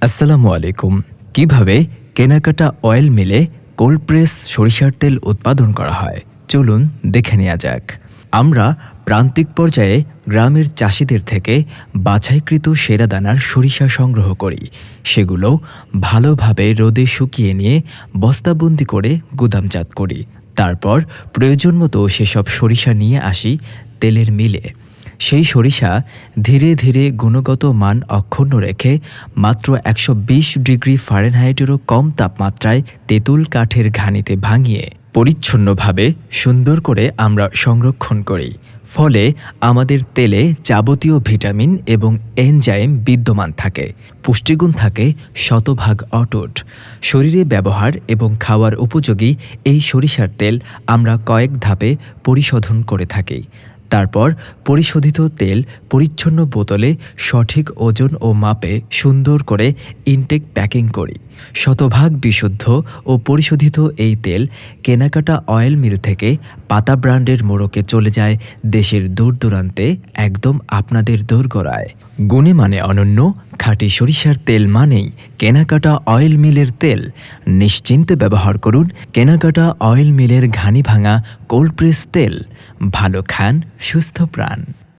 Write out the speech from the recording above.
আসসালামু আলাইকুম। কীভাবে কেনাকাটা অয়েল মিলে কোল্ড প্রেস সরিষার তেল উৎপাদন করা হয়? চলুন দেখে নেওয়া যাক। আমরা প্রান্তিক পর্যায়ে গ্রামের চাষিদের থেকে বাছাইকৃত সেরা দানার সরিষা সংগ্রহ করি। সেগুলো ভালোভাবে রোদে শুকিয়ে নিয়ে বস্তাবন্দি করে গুদামজাত করি। তারপর প্রয়োজন মতো সেসব সরিষা নিয়ে আসি তেলের মিলে। সেই সরিষা ধীরে ধীরে গুণগত মান অক্ষুণ্ণ রেখে মাত্র একশো বিশ ডিগ্রি ফারেনহাইটেরও কম তাপমাত্রায় তেঁতুল কাঠের ঘানিতে ভাঙিয়ে পরিচ্ছন্নভাবে সুন্দর করে আমরা সংরক্ষণ করি। ফলে আমাদের তেলে যাবতীয় ভিটামিন এবং এনজাইম বিদ্যমান থাকে। পুষ্টিগুণ থাকে, শতভাগ অটুট। শরীরে ব্যবহার এবং খাওয়ার উপযোগী এই সরিষার তেল আমরা কয়েক ধাপে পরিশোধন করে থাকি। তারপর পরিশোধিত তেল পরিচ্ছন্ন বোতলে সঠিক ওজন ও মাপে সুন্দর করে ইনটেক প্যাকিং করি। শতভাগ বিশুদ্ধ ও পরিশোধিত এই তেল কেনাকাটা অয়েল মিল থেকে পাতা ব্র্যান্ডের মোড়কে চলে যায় দেশের দূর দূরান্তে একদম আপনাদের দোরগোড়ায়। গুণে মানে অনন্য খাঁটি সরিষার তেল মানেই কেনাকাটা অয়েল মিলের তেল। নিশ্চিন্তে ব্যবহার করুন কেনাকাটা অয়েল মিলের ঘানি ভাঙা কোল্ড প্রেস তেল। ভালো খান, সুস্থ প্রাণ।